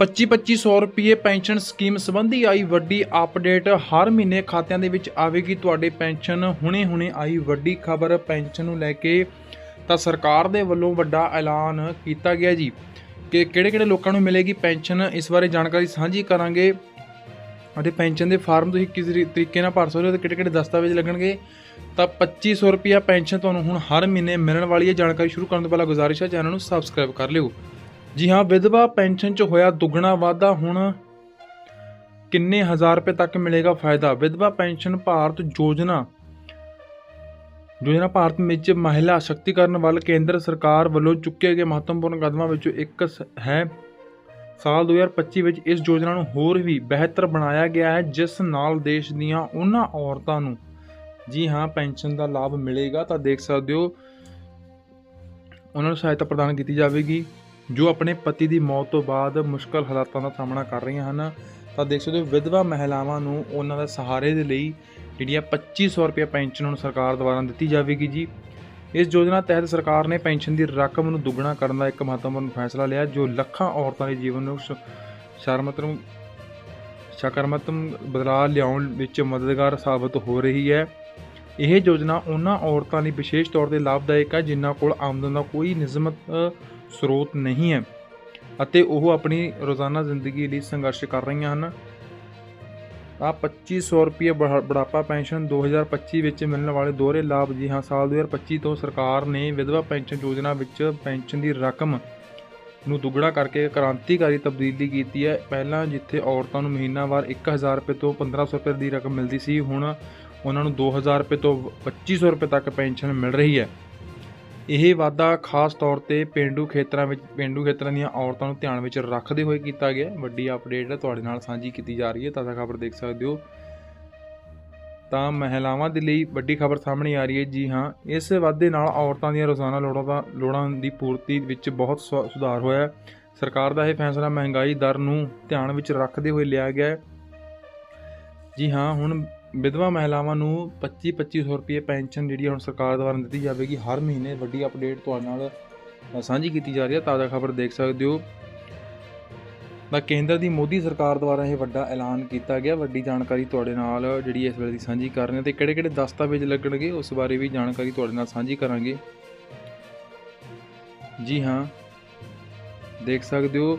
25-2500 ਰੁਪਏ pension scheme ਸੰਬੰਧੀ ਆਈ ਵੱਡੀ ਅਪਡੇਟ ਹਰ ਮਹੀਨੇ ਖਾਤਿਆਂ ਦੇ ਵਿੱਚ ਆਵੇਗੀ। ਤੁਹਾਡੇ ਪੈਨਸ਼ਨ ਹੁਣੇ-ਹੁਣੇ ਆਈ ਵੱਡੀ ਖਬਰ ਪੈਨਸ਼ਨ ਨੂੰ ਲੈ ਕੇ ਤਾਂ ਸਰਕਾਰ ਦੇ ਵੱਲੋਂ ਵੱਡਾ ਐਲਾਨ ਕੀਤਾ ਗਿਆ ਜੀ। ਕਿ ਕਿਹੜੇ-ਕਿਹੜੇ ਲੋਕਾਂ ਨੂੰ ਮਿਲੇਗੀ ਪੈਨਸ਼ਨ, ਇਸ ਬਾਰੇ ਜਾਣਕਾਰੀ ਸਾਂਝੀ ਕਰਾਂਗੇ। ਅਤੇ ਪੈਨਸ਼ਨ ਦੇ ਫਾਰਮ ਤੁਸੀਂ ਕਿਸ ਤਰੀਕੇ ਨਾਲ ਭਰ ਸਕਦੇ ਹੋ ਤੇ ਕਿਹੜੇ-ਕਿਹੜੇ ਦਸਤਾਵੇਜ਼ ਲੱਗਣਗੇ? ਤਾਂ 2500 ਰੁਪਿਆ ਪੈਨਸ਼ਨ ਤੁਹਾਨੂੰ ਹੁਣ ਹਰ ਮਹੀਨੇ ਮਿਲਣ ਵਾਲੀ ਹੈ। ਜਾਣਕਾਰੀ ਸ਼ੁਰੂ ਕਰਨ ਤੋਂ ਪਹਿਲਾਂ ਗੁਜ਼ਾਰਿਸ਼ ਹੈ, ਚੈਨਲ ਨੂੰ ਸਬਸਕ੍ਰਾਈਬ ਕਰ ਲਿਓ। ਜੀ ਹਾਂ, ਵਿਧਵਾ ਪੈਨਸ਼ਨ 'ਚ ਹੋਇਆ ਦੁੱਗਣਾ ਵਾਧਾ, ਹੁਣ ਕਿੰਨੇ ਹਜ਼ਾਰ ਰੁਪਏ ਤੱਕ ਮਿਲੇਗਾ ਫਾਇਦਾ? ਵਿਧਵਾ ਪੈਨਸ਼ਨ ਭਾਰਤ ਯੋਜਨਾ ਯੋਜਨਾ ਭਾਰਤ ਵਿੱਚ ਮਹਿਲਾ ਸ਼ਕਤੀਕਰਨ ਵੱਲ ਕੇਂਦਰ ਸਰਕਾਰ ਵੱਲੋਂ ਚੁੱਕੇ ਗਏ ਮਹੱਤਵਪੂਰਨ ਕਦਮਾਂ ਵਿੱਚੋਂ ਇੱਕ ਸ- ਹੈ। ਸਾਲ 2025 ਵਿੱਚ ਇਸ ਯੋਜਨਾ ਨੂੰ ਹੋਰ ਵੀ ਬਿਹਤਰ ਬਣਾਇਆ ਗਿਆ ਹੈ, ਜਿਸ ਨਾਲ ਦੇਸ਼ ਦੀਆਂ ਉਹਨਾਂ ਔਰਤਾਂ ਨੂੰ ਜੀ ਹਾਂ, ਪੈਨਸ਼ਨ ਦਾ ਲਾਭ ਮਿਲੇਗਾ। ਤਾਂ ਦੇਖ ਸਕਦੇ ਹੋ, ਉਹਨਾਂ ਨੂੰ ਸਹਾਇਤਾ ਪ੍ਰਦਾਨ ਕੀਤੀ ਜਾਵੇਗੀ। ਜੋ ਆਪਣੇ ਪਤੀ ਦੀ ਮੌਤ ਤੋਂ ਬਾਅਦ ਮੁਸ਼ਕਲ ਹਾਲਾਤਾਂ ਦਾ ਸਾਹਮਣਾ ਕਰ ਰਹੀਆਂ ਹਨ, ਤਾਂ ਦੇਖ ਸਕਦੇ ਹੋ ਵਿਧਵਾ ਮਹਿਲਾਵਾਂ ਨੂੰ ਉਹਨਾਂ ਦੇ ਸਹਾਰੇ ਦੇ ਲਈ ਜਿਹੜੀ ਆ 2500 ਰੁਪਏ ਪੈਨਸ਼ਨ ਹੁਣ ਸਰਕਾਰ ਦੁਆਰਾ ਦਿੱਤੀ ਜਾਵੇਗੀ ਜੀ। ਇਸ ਯੋਜਨਾ ਤਹਿਤ ਸਰਕਾਰ ਨੇ ਪੈਨਸ਼ਨ ਦੀ ਰਕਮ ਨੂੰ ਦੁੱਗਣਾ ਕਰਨ ਦਾ ਇੱਕ ਮਹੱਤਵਪੂਰਨ ਫੈਸਲਾ ਲਿਆ, ਜੋ ਲੱਖਾਂ ਔਰਤਾਂ ਦੇ ਜੀਵਨ ਨੂੰ ਸ਼- ਸ਼ਰਮਤਮ ਸਕਾਰਾਤਮਕ ਬਦਲਾਅ ਲਿਆਉਣ ਵਿੱਚ ਮਦਦਗਾਰ ਸਾਬਤ ਹੋ ਰਹੀ ਹੈ। ਇਹ ਯੋਜਨਾ ਉਹਨਾਂ ਔਰਤਾਂ ਲਈ ਵਿਸ਼ੇਸ਼ ਤੌਰ ਤੇ ਲਾਭਦਾਇਕ ਹੈ, ਜਿਨ੍ਹਾਂ ਕੋਲ ਆਮਦਨ ਦਾ ਕੋਈ ਨਿਯਮਤ ਸਰੋਤ ਨਹੀਂ ਹੈ ਅਤੇ ਉਹ ਆਪਣੀ ਰੋਜ਼ਾਨਾ ਜ਼ਿੰਦਗੀ ਲਈ ਸੰਘਰਸ਼ ਕਰ ਰਹੀਆਂ ਹਨ। ਆ 2500 ਰੁਪਏ ਬੁਢਾ- ਬੁਢਾਪਾ ਪੈਨਸ਼ਨ 2025 ਵਿੱਚ ਮਿਲਣ ਵਾਲੇ ਦੋਹਰੇ ਲਾਭ ਜੀ ਹਾਂ, ਸਾਲ 2025 ਤੋਂ ਸਰਕਾਰ ਨੇ ਵਿਧਵਾ ਪੈਨਸ਼ਨ ਯੋਜਨਾ ਵਿੱਚ ਪੈਨਸ਼ਨ ਦੀ ਰਕਮ ਨੂੰ ਦੁੱਗਣਾ ਕਰਕੇ ਕ੍ਰਾਂਤੀਕਾਰੀ ਤਬਦੀਲੀ ਕੀਤੀ ਹੈ। ਪਹਿਲਾਂ ਜਿੱਥੇ ਔਰਤਾਂ ਨੂੰ ਮਹੀਨਾਵਾਰ 1000 ਰੁਪਏ ਤੋਂ 1500 ਰੁਪਏ ਦੀ ਰਕਮ ਮਿਲਦੀ ਸੀ, ਹੁਣ ਉਹਨਾਂ ਨੂੰ 2000 ਰੁਪਏ ਤੋਂ 2500 ਰੁਪਏ ਤੱਕ ਪੈਨਸ਼ਨ ਮਿਲ ਰਹੀ ਹੈ। ਇਹ ਵਾਅਦਾ ਖਾਸ ਤੌਰ ਤੇ ਪਿੰਡੂ ਖੇਤਰਾਂ ਵਿੱਚ, ਪਿੰਡੂ ਖੇਤਰਾਂ ਦੀਆਂ ਔਰਤਾਂ ਨੂੰ ਧਿਆਨ ਵਿੱਚ ਰੱਖਦੇ ਹੋਏ ਕੀਤਾ ਗਿਆ ਵੱਡੀ ਅਪਡੇਟ ਤੁਹਾਡੇ ਨਾਲ ਸਾਂਝੀ ਕੀਤੀ ਜਾ ਰਹੀ ਹੈ, ਤਾਜ਼ਾ ਖਬਰ ਦੇਖ ਸਕਦੇ ਹੋ। ਤਾਂ ਮਹਿਲਾਵਾਂ ਦੇ ਲਈ ਵੱਡੀ ਖਬਰ ਸਾਹਮਣੇ ਆ ਰਹੀ ਹੈ। ਜੀ ਹਾਂ, ਇਸ ਵਾਧੇ ਨਾਲ ਔਰਤਾਂ ਦੀਆਂ ਰੋਜ਼ਾਨਾ ਲੋੜਾਂ ਦਾ, ਲੋੜਾਂ ਦੀ ਪੂਰਤੀ ਵਿੱਚ ਬਹੁਤ ਸੁ- ਸੁਧਾਰ ਹੋਇਆ ਹੈ। ਸਰਕਾਰ ਦਾ ਇਹ ਫੈਸਲਾ ਮਹਿੰਗਾਈ ਦਰ ਨੂੰ ਧਿਆਨ ਵਿੱਚ ਰੱਖਦੇ ਹੋਏ ਲਿਆ ਗਿਆ ਹੈ। ਜੀ ਹਾਂ, ਹੁਣ ਵਿਧਵਾ ਮਹਿਲਾਵਾਂ ਨੂੰ 25 2500 ਰੁਪਏ ਪੈਨਸ਼ਨ ਜਿਹੜੀ ਹੁਣ ਸਰਕਾਰ ਦੁਆਰਾ ਦਿੱਤੀ ਜਾਵੇਗੀ, ਹਰ ਮਹੀਨੇ ਵੱਡੀ ਅਪਡੇਟ ਤੁਹਾਡੇ ਨਾਲ ਸਾਂਝੀ ਕੀਤੀ ਜਾ ਰਹੀ ਹੈ ਤਾਜ਼ਾ ਖਬਰ ਦੇਖ ਸਕਦੇ ਹੋ। ਤਾਂ ਕੇਂਦਰ ਦੀ ਮੋਦੀ ਸਰਕਾਰ ਦੁਆਰਾ ਇਹ ਵੱਡਾ ਐਲਾਨ ਕੀਤਾ ਗਿਆ, ਵੱਡੀ ਜਾਣਕਾਰੀ ਤੁਹਾਡੇ ਨਾਲ ਜਿਹੜੀ ਇਸ ਵੇਲੇ ਦੀ ਸਾਂਝੀ ਕਰ ਰਹੇ ਹਾਂ ਤੇ ਕਿਹੜੇ-ਕਿਹੜੇ ਦਸਤਾਵੇਜ਼ ਲੱਗਣਗੇ, ਉਸ ਬਾਰੇ ਵੀ ਜਾਣਕਾਰੀ ਤੁਹਾਡੇ ਨਾਲ ਸਾਂਝੀ ਕਰਾਂਗੇ। ਜੀ ਹਾਂ, ਦੇਖ ਸਕਦੇ ਹੋ।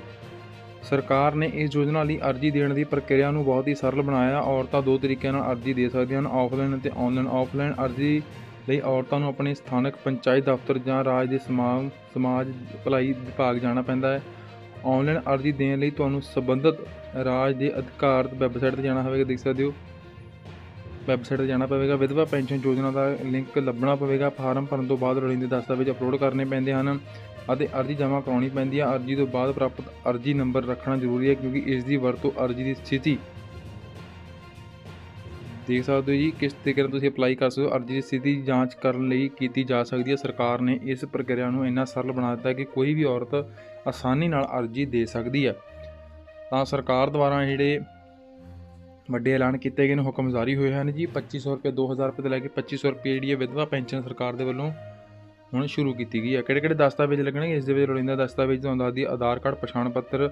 ਸਰਕਾਰ ਨੇ ਇਸ ਯੋਜਨਾ ਲਈ ਅਰਜ਼ੀ ਦੇਣ ਦੀ ਪ੍ਰਕਿਰਿਆ ਨੂੰ ਬਹੁਤ ਹੀ ਸਰਲ ਬਣਾਇਆ। ਔਰਤਾਂ ਦੋ ਤਰੀਕਿਆਂ ਨਾਲ ਅਰਜ਼ੀ ਦੇ ਸਕਦੀਆਂ ਹਨ ਆਫਲਾਈਨ ਅਤੇ ਆਨਲਾਈਨ ਆਫਲਾਈਨ ਅਰਜ਼ੀ ਲਈ ਔਰਤਾਂ ਨੂੰ ਆਪਣੇ ਸਥਾਨਕ ਪੰਚਾਇਤ ਦਫ਼ਤਰ ਜਾਂ ਰਾਜ ਦੇ ਸਮਾਜ ਸਮਾਜ ਭਲਾਈ ਵਿਭਾਗ ਜਾਣਾ ਪੈਂਦਾ ਹੈ। ਆਨਲਾਈਨ ਅਰਜ਼ੀ ਦੇਣ ਲਈ ਤੁਹਾਨੂੰ ਸੰਬੰਧਿਤ ਰਾਜ ਦੇ ਅਧਿਕਾਰਤ ਵੈਬਸਾਈਟ ਤੇ ਜਾਣਾ ਹੋਵੇਗਾ ਦੇਖ ਸਕਦੇ ਹੋ। ਵੈਬਸਾਈਟ ਤੇ ਜਾਣਾ ਪਵੇਗਾ। ਵਿਧਵਾ ਪੈਨਸ਼ਨ ਯੋਜਨਾ ਦਾ ਲਿੰਕ ਲੱਭਣਾ ਪਵੇਗਾ। ਫਾਰਮ ਭਰਨ ਤੋਂ ਬਾਅਦ ਲੋੜੀਂਦੇ ਦਸਤਾਵੇਜ਼ ਅਪਲੋਡ ਕਰਨੇ ਪੈਂਦੇ ਹਨ। ਅਤੇ ਅਰਜ਼ੀ ਜਮ੍ਹਾਂ ਕਰਾਉਣੀ ਪੈਂਦੀ ਹੈ। ਅਰਜ਼ੀ ਤੋਂ ਬਾਅਦ ਪ੍ਰਾਪਤ ਅਰਜ਼ੀ ਨੰਬਰ ਰੱਖਣਾ ਜ਼ਰੂਰੀ ਹੈ ਕਿਉਂਕਿ ਇਸ ਦੀ ਵਰਤੋਂ ਅਰਜ਼ੀ ਦੀ ਸਥਿਤੀ ਦੇਖ ਸਕਦੇ ਹੋ ਜੀ, ਕਿਸ ਤਰੀਕੇ ਨਾਲ ਤੁਸੀਂ ਅਪਲਾਈ ਕਰ ਸਕਦੇ ਹੋ। ਅਰਜ਼ੀ ਦੀ ਸਥਿਤੀ ਦੀ ਜਾਂਚ ਕਰਨ ਲਈ ਕੀਤੀ ਜਾ ਸਕਦੀ ਹੈ। ਸਰਕਾਰ ਨੇ ਇਸ ਪ੍ਰਕਿਰਿਆ ਨੂੰ ਇੰਨਾ ਸਰਲ ਬਣਾ ਦਿੱਤਾ ਕਿ ਕੋਈ ਵੀ ਔਰਤ ਆਸਾਨੀ ਨਾਲ ਅਰਜ਼ੀ ਦੇ ਸਕਦੀ ਹੈ। ਤਾਂ ਸਰਕਾਰ ਦੁਆਰਾ ਜਿਹੜੇ ਵੱਡੇ ਐਲਾਨ ਕੀਤੇ ਗਏ ਨੇ ਹੁਕਮ ਜਾਰੀ ਹੋਏ ਹਨ ਜੀ। 2500 ਰੁਪਏ 2000 ਰੁਪਏ ਤੋਂ ਲੈ ਕੇ 2500 ਰੁਪਏ ਜਿਹੜੀ ਹੈ ਵਿਧਵਾ ਪੈਨਸ਼ਨ ਸਰਕਾਰ ਦੇ ਵੱਲੋਂ ਹੁਣ ਸ਼ੁਰੂ ਕੀਤੀ ਗਈ ਹੈ ਕਿਹੜੇ ਕਿਹੜੇ ਦਸਤਾਵੇਜ਼ ਲੱਗਣਗੇ? ਇਸ ਦੇ ਵਿੱਚ ਲੋੜੀਂਦਾ ਦਸਤਾਵੇਜ਼ ਤੁਹਾਨੂੰ ਦੱਸਦੀ, ਆਧਾਰ ਕਾਰਡ, ਪਛਾਣ ਪੱਤਰ,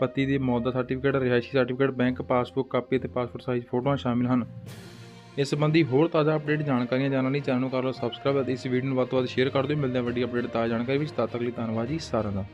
ਪਤੀ ਦੀ ਮੌਤ ਦਾ ਸਰਟੀਫਿਕੇਟ ਰਿਹਾਇਸ਼ੀ ਸਰਟੀਫਿਕੇਟ ਬੈਂਕ ਪਾਸਬੁੱਕ ਕਾਪੀ ਅਤੇ ਪਾਸਪੋਰਟ ਸਾਈਜ਼ ਫੋਟੋਆਂ ਸ਼ਾਮਿਲ ਹਨ। ਇਸ ਸੰਬੰਧੀ ਹੋਰ ਤਾਜ਼ਾ ਅਪਡੇਟ ਜਾਣਕਾਰੀਆਂ ਜਾਣਨ ਲਈ ਚੈਨਲ ਨੂੰ ਕਰ ਲਓ ਸਬਸਕ੍ਰਾਈਬ ਅਤੇ ਇਸ ਵੀਡੀਓ ਨੂੰ ਵੱਧ ਤੋਂ ਵੱਧ ਸ਼ੇਅਰ ਕਰ ਦਿਓ। ਮਿਲਦੇ ਹਾਂ ਵੱਡੀ ਅਪਡੇਟ ਤਾਜ਼ਾ ਜਾਣਕਾਰੀ ਵਿੱਚ। ਤਦ ਤੱਕ ਲਈ ਧੰਨਵਾਦ ਜੀ ਸਾਰਿਆਂ ਦਾ।